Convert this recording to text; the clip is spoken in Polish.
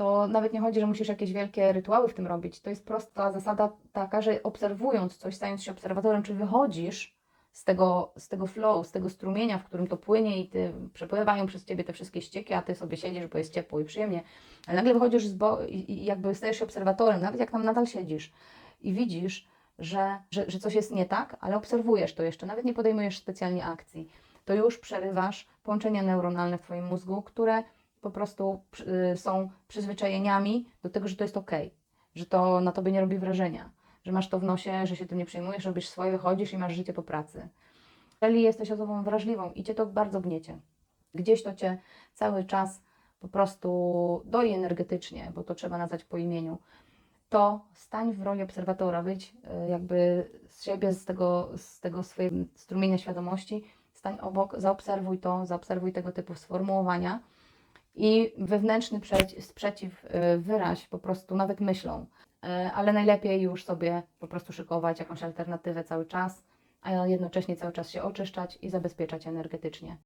to nawet nie chodzi, że musisz jakieś wielkie rytuały w tym robić. To jest prosta zasada taka, że obserwując coś, stając się obserwatorem, czy wychodzisz z tego, z tego flow, z tego strumienia, w którym to płynie i ty przepływają przez ciebie te wszystkie ścieki, a ty sobie siedzisz, bo jest ciepło i przyjemnie, ale nagle wychodzisz z bo- i, jakby stajesz się obserwatorem, nawet jak tam nadal siedzisz i widzisz, że, że, że coś jest nie tak, ale obserwujesz to jeszcze, nawet nie podejmujesz specjalnie akcji, to już przerywasz połączenia neuronalne w Twoim mózgu, które po prostu y, są przyzwyczajeniami do tego, że to jest ok, że to na Tobie nie robi wrażenia, że masz to w nosie, że się tym nie przejmujesz, robisz swoje, wychodzisz i masz życie po pracy. Jeżeli jesteś osobą wrażliwą i Cię to bardzo gniecie, gdzieś to Cię cały czas po prostu doi energetycznie, bo to trzeba nazwać po imieniu, to stań w roli obserwatora, wyjdź y, jakby z siebie, z tego, z tego swojego strumienia świadomości, stań obok, zaobserwuj to, zaobserwuj tego typu sformułowania i wewnętrzny przeci- sprzeciw y, wyraź po prostu nawet myślą, Y, ale najlepiej już sobie po prostu szykować jakąś alternatywę cały czas, a jednocześnie cały czas się oczyszczać i zabezpieczać energetycznie.